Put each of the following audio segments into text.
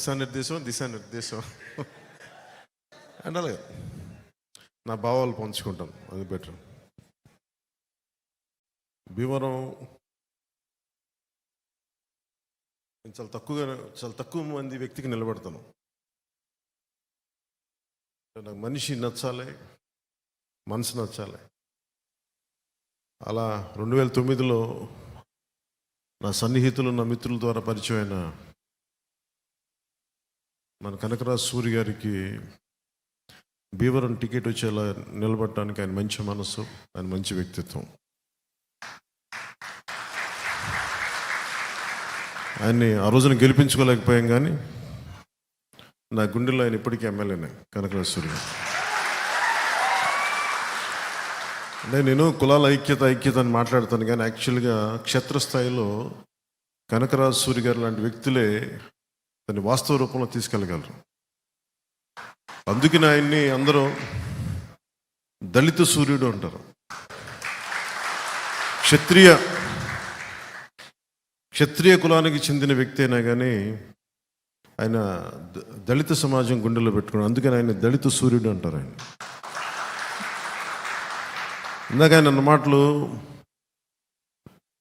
దశానిర్దేశం దిశానిర్దేశం అండ్ అలాగే నా భావాలు పంచుకుంటాను. అది బెటర్. భీమవరం నేను చాలా తక్కువగా చాలా తక్కువ మంది వ్యక్తికి నిలబడతాను. నాకు మనిషి నచ్చాలి మనసు నచ్చాలి. అలా రెండు వేల తొమ్మిదిలో నా సన్నిహితులు నా మిత్రుల ద్వారా పరిచయమైన మన కనకరాజ్ సూరి గారికి భీవరం టికెట్ వచ్చేలా నిలబడటానికి ఆయన మంచి మనసు ఆయన మంచి వ్యక్తిత్వం. ఆయన్ని ఆ రోజున గెలిపించుకోలేకపోయాం కానీ నా గుండెల్లో ఆయన ఇప్పటికీ ఎమ్మెల్యేనే కనకరాజ్ సూరి గారు. అంటే నేను కులాల ఐక్యత ఐక్యత అని మాట్లాడతాను కానీ యాక్చువల్గా క్షేత్రస్థాయిలో కనకరాజు సూరి గారు లాంటి వ్యక్తులే దాన్ని వాస్తవ రూపంలో తీసుకెళ్ళగలరు. అందుకని ఆయన్ని అందరూ దళిత సూర్యుడు అంటారు. క్షత్రియ క్షత్రియ కులానికి చెందిన వ్యక్తి అయినా కానీ ఆయన దళిత సమాజం గుండెలో పెట్టుకున్నాడు. అందుకని ఆయన దళిత సూర్యుడు అంటారు ఆయన. ఇందాక ఆయన అన్న మాటలు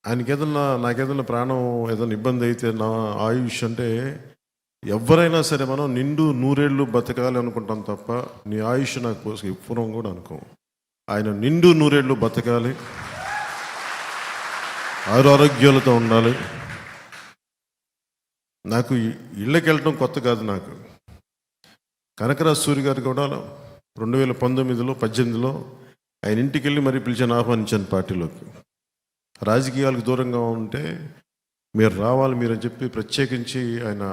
ఆయనకి ఏదన్నా నాకేదన్నా ప్రాణం ఏదైనా ఇబ్బంది అయితే నా ఆయుష్ అంటే ఎవరైనా సరే మనం నిండు నూరేళ్ళు బతకాలి అనుకుంటాం తప్ప నీ ఆయుష్ నాకు పోసి కూడా అనుకో. ఆయన నిండు నూరేళ్ళు బతకాలి. ఆరు ఆరోగ్యాలతో ఉండాలి. నాకు ఇళ్ళకి వెళ్ళటం కొత్త కాదు నాకు. కనకరాజ్ సూర్య గారు కూడా రెండు వేల పంతొమ్మిదిలో పద్దెనిమిదిలో ఆయన ఇంటికి వెళ్ళి మరీ పిలిచాను ఆహ్వానించాను పార్టీలోకి. రాజకీయాలకు దూరంగా ఉంటే మీరు రావాలి మీరు అని చెప్పి ప్రత్యేకించి ఆయన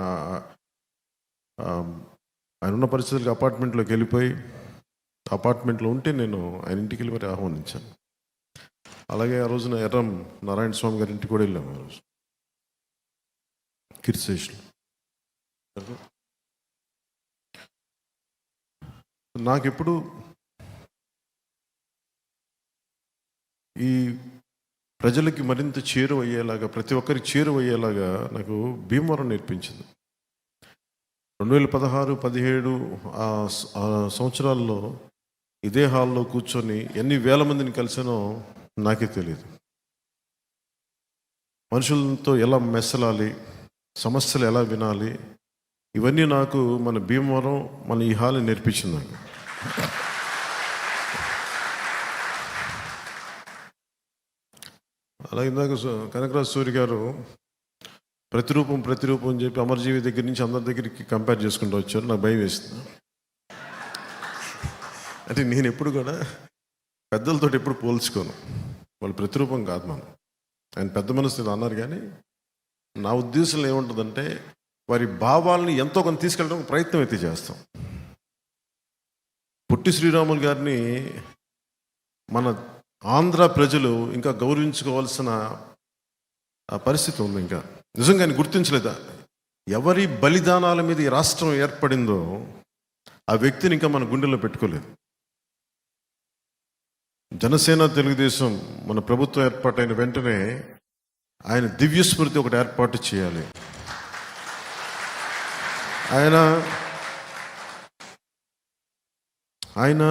ఆయన ఉన్న పరిస్థితులకు అపార్ట్మెంట్లోకి వెళ్ళిపోయి అపార్ట్మెంట్లో ఉంటే నేను ఆయన ఇంటికి వెళ్ళి మరి ఆహ్వానించాను. అలాగే ఆ రోజున ఎర్రం నారాయణ స్వామి గారి ఇంటికి కూడా వెళ్ళాము ఆ రోజు. కీర్తిశేషులు నాకెప్పుడు ఈ ప్రజలకి మరింత చేరువయ్యేలాగా ప్రతి ఒక్కరికి చేరువయ్యేలాగా నాకు భీమవరం నేర్పించింది. రెండు వేల పదహారు పదిహేడు సంవత్సరాల్లో ఇదే హాల్లో కూర్చొని ఎన్ని వేల మందిని కలిసానో నాకే తెలియదు మనుషులతో ఎలా మెసలాలి సమస్యలు ఎలా వినాలి ఇవన్నీ నాకు మన భీమవరం మన ఈ హాల్ని నేర్పించింది నాకు అలాగే ఇందాక కనకరాజ్ కనకరాజు సూరి గారు ప్రతిరూపం ప్రతిరూపం అని చెప్పి అమర్జీవి దగ్గర నుంచి అందరి దగ్గరికి కంపేర్ చేసుకుంటూ వచ్చారు. నాకు భయం వేస్తుంది అంటే నేను ఎప్పుడు కూడా పెద్దలతో ఎప్పుడు పోల్చుకోను. వాళ్ళు ప్రతిరూపం కాదు మనం. ఆయన పెద్ద మనసు ఏదో అన్నారు కానీ నా ఉద్దేశంలో ఏముంటుందంటే వారి భావాలను ఎంతో కొంత తీసుకెళ్ళడానికి ప్రయత్నం అయితే చేస్తాం. పుట్టి శ్రీరాములు గారిని మన ఆంధ్ర ప్రజలు ఇంకా గౌరవించుకోవాల్సిన పరిస్థితి ఉంది ఇంకా. నిజంగా ఆయన గుర్తించలేదా? ఎవరి బలిదానాల మీద ఈ రాష్ట్రం ఏర్పడిందో ఆ వ్యక్తిని ఇంకా మన గుండెల్లో పెట్టుకోలేదు. జనసేన తెలుగుదేశం మన ప్రభుత్వం ఏర్పాటైన వెంటనే ఆయన దివ్య స్మృతి ఒకటి ఏర్పాటు చేయాలి. ఆయన ఆయన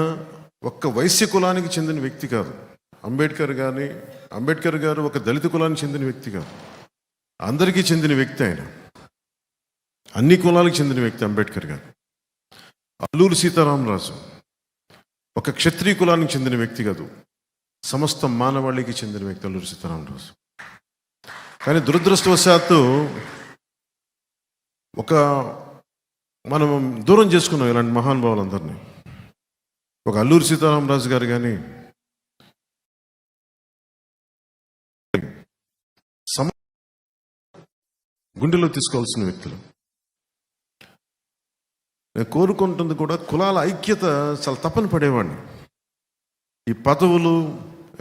ఒక్క వైశ్య కులానికి చెందిన వ్యక్తి కాదు. అంబేద్కర్ కానీ అంబేద్కర్ గారు ఒక దళిత కులానికి చెందిన వ్యక్తి కాదు. అందరికీ చెందిన వ్యక్తి ఆయన. అన్ని కులాలకు చెందిన వ్యక్తి అంబేద్కర్ గారు. అల్లూరు సీతారామరాజు. ఒక క్షత్రియ కులానికి చెందిన వ్యక్తి కాదు. సమస్త మానవాళికి చెందిన వ్యక్తి అల్లూరు సీతారామరాజు. కానీ దురదృష్టవశాత్తు ఒక మనం దూరం చేసుకున్నాం ఇలాంటి మహానుభావులందరినీ. ఒక అల్లూరి సీతారామరాజు గారు కానీ గుండెలో తీసుకోవాల్సిన వ్యక్తులు. నేను కోరుకుంటుంది కూడా కులాల ఐక్యత చాలా తప్పని పడేవాడిని. ఈ పదవులు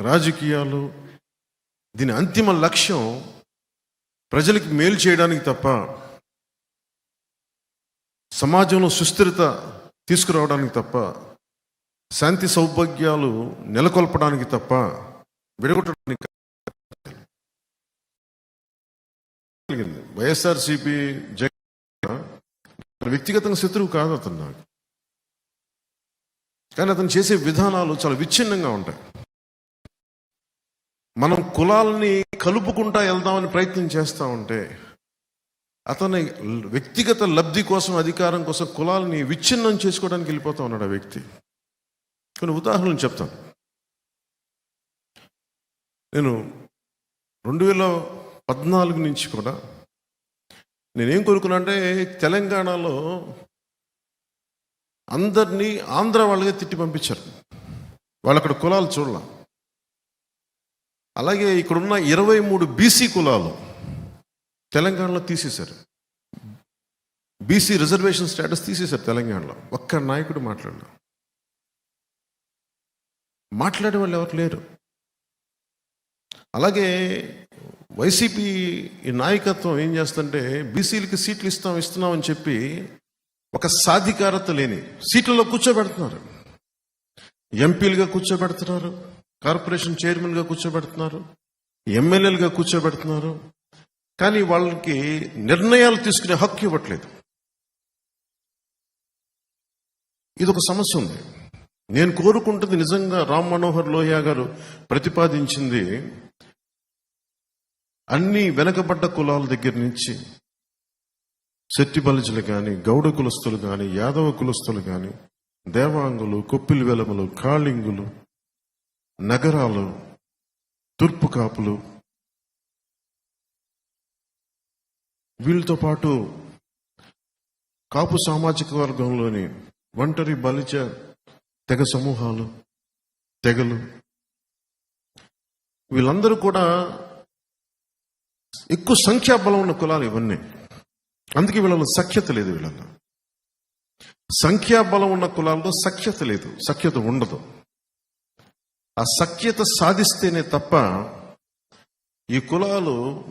రాజకీయాలు దీని అంతిమ లక్ష్యం ప్రజలకి మేలు చేయడానికి తప్ప సమాజంలో సుస్థిరత తీసుకురావడానికి తప్ప శాంతి సౌభాగ్యాలు నెలకొల్పడానికి తప్ప విడగొట్టడానికి కలిగింది వైఎస్ఆర్సీపీ జగన్ వ్యక్తిగతంగా శత్రువు కాదు అతను నాకు. కానీ అతను చేసే విధానాలు చాలా విచ్ఛిన్నంగా ఉంటాయి. మనం కులాలని కలుపుకుంటా వెళ్దామని ప్రయత్నం చేస్తూ ఉంటే అతని వ్యక్తిగత లబ్ధి కోసం అధికారం కోసం కులాలని విచ్ఛిన్నం చేసుకోవడానికి వెళ్ళిపోతా ఉన్నాడు ఆ వ్యక్తి. కొన్ని ఉదాహరణలు చెప్తాను. నేను రెండు వేల పద్నాలుగు నుంచి కూడా నేనేం కోరుకున్నా అంటే తెలంగాణలో అందరినీ ఆంధ్ర వాళ్ళగా తిట్టి పంపించారు. వాళ్ళు అక్కడ కులాలు చూడాల. అలాగే ఇక్కడున్న ఇరవై మూడు బీసీ కులాలు తెలంగాణలో తీసేశారు. బీసీ రిజర్వేషన్ స్టేటస్ తీసేశారు తెలంగాణలో. ఒక్క నాయకుడు మాట్లాడలేదు మాట్లాడే వాళ్ళు ఎవరు లేరు. అలాగే వైసీపీ ఈ నాయకత్వం ఏం చేస్తుంటే బీసీలకి సీట్లు ఇస్తాం ఇస్తున్నాం అని చెప్పి ఒక సాధికారత లేని సీట్లలో కూర్చోబెడుతున్నారు. ఎంపీలుగా కూర్చోబెడుతున్నారు కార్పొరేషన్ చైర్మన్గా కూర్చోబెడుతున్నారు ఎమ్మెల్యేలుగా కూర్చోబెడుతున్నారు. కానీ వాళ్ళకి నిర్ణయాలు తీసుకునే హక్కు ఇవ్వట్లేదు. ఇది ఒక సమస్య ఉంది. నేను కోరుకుంటుంది నిజంగా రామ్ మనోహర్ లోహియా గారు ప్రతిపాదించింది అన్ని వెనకబడ్డ కులాల దగ్గర నుంచి శెట్టి బలిజలు కానీ గౌడ కులస్తులు కానీ యాదవ కులస్తులు కానీ దేవాంగులు కొప్పిలి వెలములు కాళింగులు నగరాలు తూర్పు కాపులు వీళ్ళతో పాటు కాపు సామాజిక వర్గంలోని ఒంటరి బలిచ తెగ సమూహాలు తెగలు వీళ్ళందరూ కూడా ఎక్కువ సంఖ్యాబలం ఉన్న కులాలు ఇవన్నీ. అందుకే వీళ్ళలో సఖ్యత లేదు వీళ్ళలో సంఖ్యాబలం ఉన్న కులాల్లో సఖ్యత లేదు. సఖ్యత ఉండదు. ఆ సఖ్యత సాధిస్తేనే తప్ప ఈ కులాలు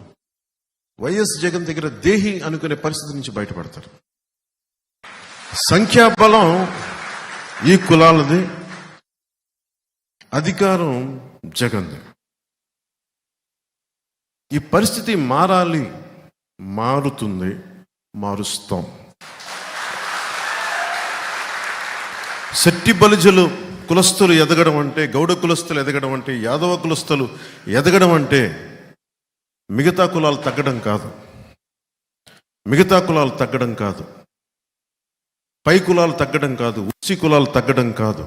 వైఎస్ జగన్ దగ్గర దేహి అనుకునే పరిస్థితి నుంచి బయటపడతారు. సంఖ్యాబలం ఈ కులాలది. అధికారం జగన్ది. ఈ పరిస్థితి మారాలి మారుతుంది మారుస్తాం. శెట్టి బలిజలు కులస్తులు ఎదగడం అంటే గౌడ కులస్తులు ఎదగడం అంటే యాదవ కులస్తులు ఎదగడం అంటే మిగతా కులాలు తగ్గడం కాదు. మిగతా కులాలు తగ్గడం కాదు. పై కులాలు తగ్గడం కాదు ఉచ్చి కులాలు తగ్గడం కాదు.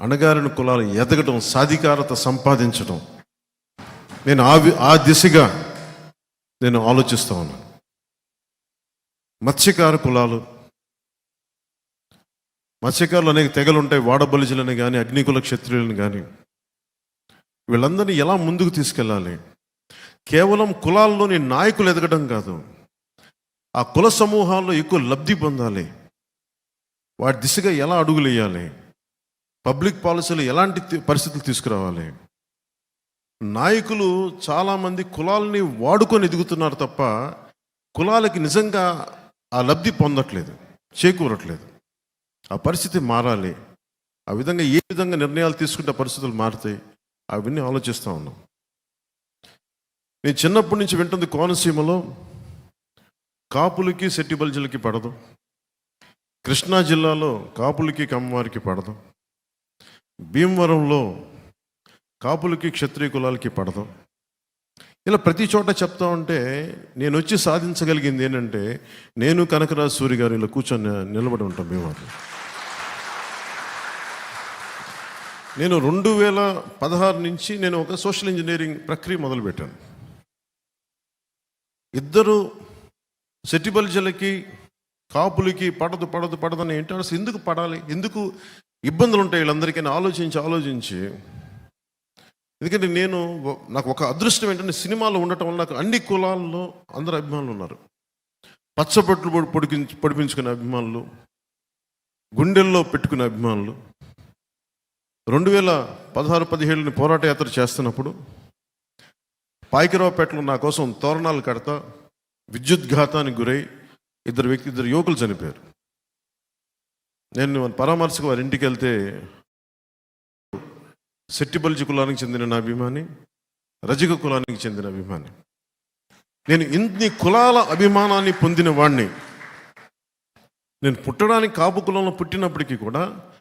అణగారిన కులాలు ఎదగడం సాధికారత సంపాదించడం నేను ఆ ఆ దిశగా నేను ఆలోచిస్తూ ఉన్నాను. మత్స్యకార కులాలు మత్స్యకారులు అనేక తెగలు ఉంటాయి వాడబలిజులని కానీ అగ్నికుల క్షత్రియులను కానీ వీళ్ళందరినీ ఎలా ముందుకు తీసుకెళ్ళాలి? కేవలం కులాల్లోని నాయకులు ఎదగడం కాదు ఆ కుల సమూహాల్లో ఎక్కువ లబ్ధి పొందాలి. వాటి దిశగా ఎలా అడుగులు వేయాలి? పబ్లిక్ పాలసీలు ఎలాంటి పరిస్థితులు తీసుకురావాలి? నాయకులు చాలామంది కులాలని వాడుకొని ఎదుగుతున్నారు తప్ప కులాలకి నిజంగా ఆ లబ్ధి పొందట్లేదు చేకూరట్లేదు. ఆ పరిస్థితి మారాలి. ఆ విధంగా ఏ విధంగా నిర్ణయాలు తీసుకుంటే పరిస్థితులు మారుతాయి అవన్నీ ఆలోచిస్తూ ఉన్నాం. నేను చిన్నప్పటి నుంచి వింటుంది కోనసీమలో కాపులకి శెట్టి బల్జలకి పడదు. కృష్ణా జిల్లాలో కాపులకి కమ్మవారికి పడదు. భీమవరంలో కాపులకి క్షత్రియ కులాలకి పడదు. ఇలా ప్రతి చోట చెప్తా ఉంటే నేను వచ్చి సాధించగలిగింది ఏంటంటే నేను కనకరాజు సూరి గారు ఇలా కూర్చొని నిలబడి ఉంటాం మేము నేను రెండు వేల పదహారు నుంచి నేను ఒక సోషల్ ఇంజనీరింగ్ ప్రక్రియ మొదలుపెట్టాను. ఇద్దరు సెటిబల్జలకి కాపులకి పడదు పడదు పడదని అని అసలు ఎందుకు పడాలి? ఎందుకు ఇబ్బందులు ఉంటాయి వీళ్ళందరికీ ఆలోచించి ఆలోచించి ఎందుకంటే నేను నాకు ఒక అదృష్టం ఏంటంటే సినిమాలో ఉండటం వల్ల నాకు అన్ని కులాల్లో అందరు అభిమానులు ఉన్నారు. పచ్చబొట్లు పొడి పొడిపించుకునే అభిమానులు గుండెల్లో పెట్టుకునే అభిమానులు. రెండు వేల పదహారు పదిహేడుని పోరాట యాత్ర చేస్తున్నప్పుడు పాయికరావుపేటలో నా కోసం తోరణాలు కడతా విద్యుద్ఘాతానికి గురై ఇద్దరు వ్యక్తి ఇద్దరు యువకులు చనిపోయారు. నేను పరామర్శకు వారి ఇంటికి వెళ్తే సెట్టిబల్జి కులానికి చెందిన నా అభిమాని రజక కులానికి చెందిన అభిమాని. నేను ఇన్ని కులాల అభిమానాన్ని పొందిన వాణ్ణి నేను పుట్టడానికి కాపు కులంలో పుట్టినప్పటికీ కూడా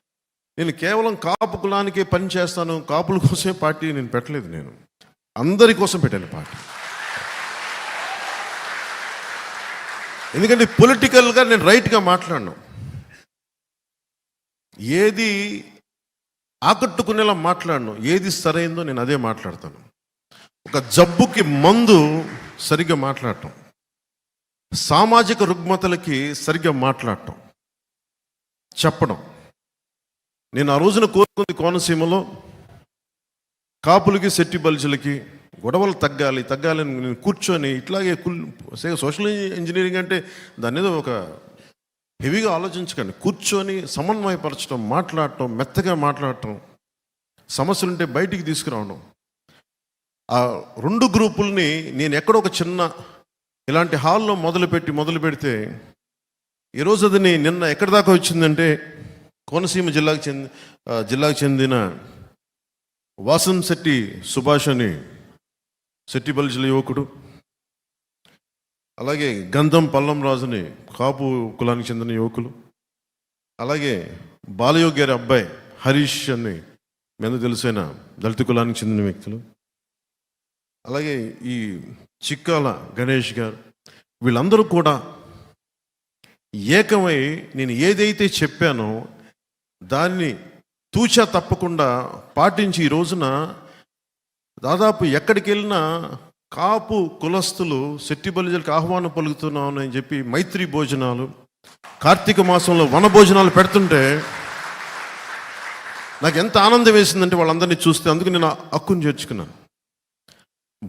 నేను కేవలం కాపు కులానికే పని చేస్తాను కాపుల కోసమే పార్టీ నేను పెట్టలేదు నేను. అందరి కోసం పెట్టాను పార్టీ. ఎందుకంటే పొలిటికల్గా నేను రైట్గా మాట్లాడను. ఏది ఆకట్టుకునేలా మాట్లాడను. ఏది సరైందో నేను అదే మాట్లాడతాను. ఒక జబ్బుకి మందు సరిగ్గా మాట్లాడటం. సామాజిక రుగ్మతలకి సరిగ్గా మాట్లాడటం. చెప్పడం. నేను ఆ రోజున కోరుకుంది కోనసీమలో కాపులకి సెట్టి బల్జులకి గొడవలు తగ్గాలి తగ్గాలి అని నేను కూర్చొని ఇట్లాగే కుల్ సోషల్ ఇంజనీరింగ్ అంటే దాని మీద ఒక హెవీగా ఆలోచించకండి. కూర్చొని సమన్వయపరచడం మాట్లాడటం మెత్తగా మాట్లాడటం సమస్యలుంటే బయటికి తీసుకురావడం. ఆ రెండు గ్రూపుల్ని నేను ఎక్కడో ఒక చిన్న ఇలాంటి హాల్లో మొదలుపెట్టి మొదలు పెడితే ఈరోజు అది నిన్న ఎక్కడి దాకా వచ్చిందంటే కోనసీమ జిల్లాకు చెంది జిల్లాకు చెందిన వాసం శెట్టి సుభాష్ అని శెట్టి బలిజల యువకుడు. అలాగే గంధం పల్లం రాజుని కాపు కులానికి చెందిన యువకులు. అలాగే బాలయోగి గారి అబ్బాయి హరీష్ అని మీద తెలిసిన దళిత కులానికి చెందిన వ్యక్తులు. అలాగే ఈ చిక్కాల గణేష్ గారు వీళ్ళందరూ కూడా ఏకమై నేను ఏదైతే చెప్పానో దాన్ని తూచా తప్పకుండా పాటించి ఈ రోజున దాదాపు ఎక్కడికి వెళ్ళినా కాపు కులస్తులు శెట్టి బలిజలకు ఆహ్వానం పలుకుతున్నాను అని చెప్పి మైత్రి భోజనాలు కార్తీక మాసంలో వన భోజనాలు పెడుతుంటే నాకు ఎంత ఆనందం వేసిందంటే వాళ్ళందరినీ చూస్తే అందుకు నేను హక్కును చేర్చుకున్నాను.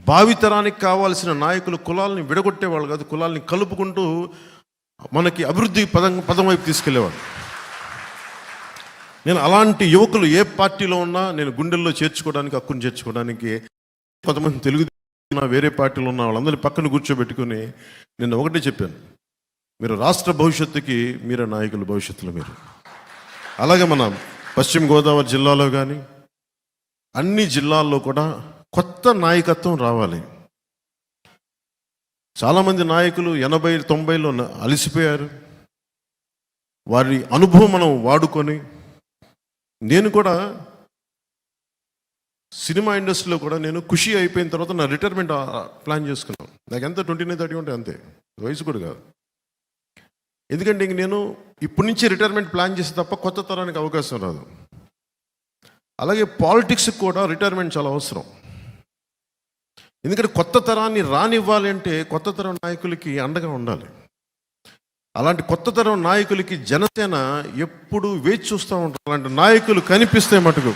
భావితరానికి కావాల్సిన నాయకులు కులాలని విడగొట్టేవాళ్ళు కాదు కులాల్ని కలుపుకుంటూ మనకి అభివృద్ధి పదం పదం వైపు తీసుకెళ్ళేవాడు నేను అలాంటి యువకులు ఏ పార్టీలో ఉన్నా నేను గుండెల్లో చేర్చుకోవడానికి హక్కును చేర్చుకోవడానికి కొంతమంది తెలుగు ఉన్నా, వేరే పార్టీలో ఉన్న వాళ్ళందరినీ పక్కన కూర్చోబెట్టుకుని నిన్న ఒకటే చెప్పాను. మీరు రాష్ట్ర భవిష్యత్తుకి మీరే నాయకులు భవిష్యత్తులో మీరు. అలాగే మన పశ్చిమ గోదావరి జిల్లాలో కానీ అన్ని జిల్లాల్లో కూడా కొత్త నాయకత్వం రావాలి. చాలామంది నాయకులు ఎనభై తొంభైలో అలసిపోయారు. వారి అనుభవం మనం వాడుకొని నేను కూడా సినిమా ఇండస్ట్రీలో కూడా నేను ఖుషి అయిపోయిన తర్వాత నా రిటైర్మెంట్ ప్లాన్ చేసుకున్నాను. నాకు ఎంత ట్వంటీ నైన్ థర్టీ ఉంటే అంతే. వయసు కూడా కాదు. ఎందుకంటే ఇంక నేను ఇప్పటి నుంచి రిటైర్మెంట్ ప్లాన్ చేస్తే తప్ప కొత్త తరానికి అవకాశం రాదు. అలాగే పాలిటిక్స్కి కూడా రిటైర్మెంట్ చాలా అవసరం. ఎందుకంటే కొత్త తరాన్ని రానివ్వాలి అంటే కొత్త తరం నాయకులకి అండగా ఉండాలి. అలాంటి కొత్త తరం నాయకులకి జనసేన ఎప్పుడు వేచి చూస్తూ ఉంటారు. అలాంటి నాయకులు కనిపిస్తే మటుకు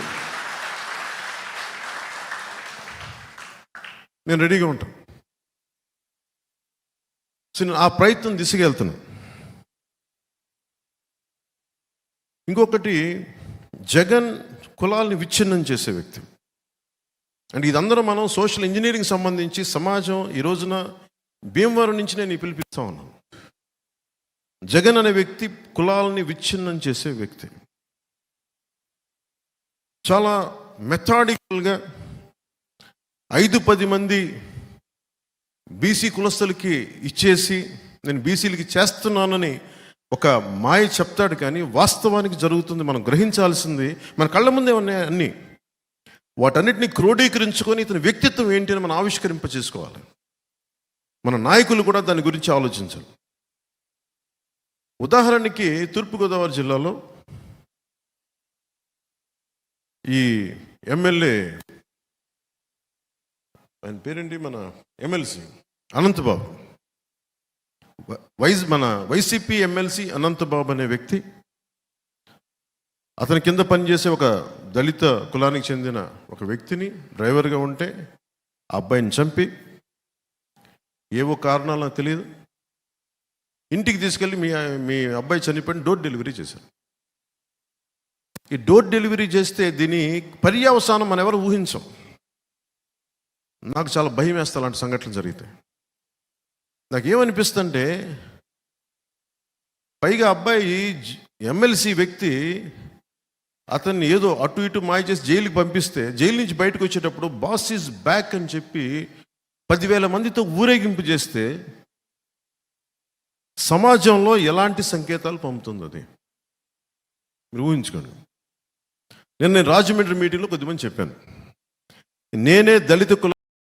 నేను రెడీగా ఉంటాను సో నేను ఆ ప్రయత్నం దిశగా వెళ్తున్నాను ఇంకొకటి జగన్ కులాల్ని విచ్ఛిన్నం చేసే వ్యక్తి. అంటే ఇదందరూ మనం సోషల్ ఇంజనీరింగ్ సంబంధించి సమాజం ఈ రోజున భీమవరం నుంచి నేను పిలిపిస్తా ఉన్నాను. జగన్ అనే వ్యక్తి కులాలని విచ్ఛిన్నం చేసే వ్యక్తి. చాలా మెథాడికల్గా ఐదు పది మంది బీసీ కులస్తులకి ఇచ్చేసి నేను బీసీలకి చేస్తున్నానని ఒక మాయ చెప్తాడు కానీ వాస్తవానికి జరుగుతుంది మనం గ్రహించాల్సింది మన కళ్ళ ముందే ఉన్నాయి అన్నీ. వాటన్నిటిని క్రోడీకరించుకొని ఇతని వ్యక్తిత్వం ఏంటి అని మనం ఆవిష్కరింప చేసుకోవాలి మన నాయకులు కూడా దాని గురించి ఆలోచించాలి ఉదాహరణకి తూర్పుగోదావరి జిల్లాలో ఈ ఎమ్మెల్యే ఆయన పేరేంటి? మన ఎమ్మెల్సీ అనంతబాబు. వైస్ మన వైసీపీ ఎమ్మెల్సీ అనంతబాబు అనే వ్యక్తి. అతని కింద పనిచేసే ఒక దళిత కులానికి చెందిన ఒక వ్యక్తిని డ్రైవర్గా ఉంటే ఆ అబ్బాయిని చంపి ఏవో కారణాలు నాకు తెలియదు. ఇంటికి తీసుకెళ్ళి మీ మీ అబ్బాయి చనిపోయిన డోర్ డెలివరీ చేశారు. ఈ డోర్ డెలివరీ చేస్తే దీని పర్యవసానం మనం ఎవరు ఊహించం. నాకు చాలా భయం వేస్తా అలాంటి సంఘటనలు జరిగితే నాకు ఏమనిపిస్తుంటే పైగా అబ్బాయి ఎమ్మెల్సీ వ్యక్తి అతన్ని ఏదో అటు ఇటు మాయ చేసి జైలుకి పంపిస్తే జైలు నుంచి బయటకు వచ్చేటప్పుడు బాస్ ఈజ్ బ్యాక్ అని చెప్పి పదివేల మందితో ఊరేగింపు చేస్తే సమాజంలో ఎలాంటి సంకేతాలు పంపుతుంది అది? మీరు ఊహించుకోండి. నేను నేను రాజమండ్రి మీటింగ్లో కొద్దిమంది చెప్పాను. నేనే దళిత కుల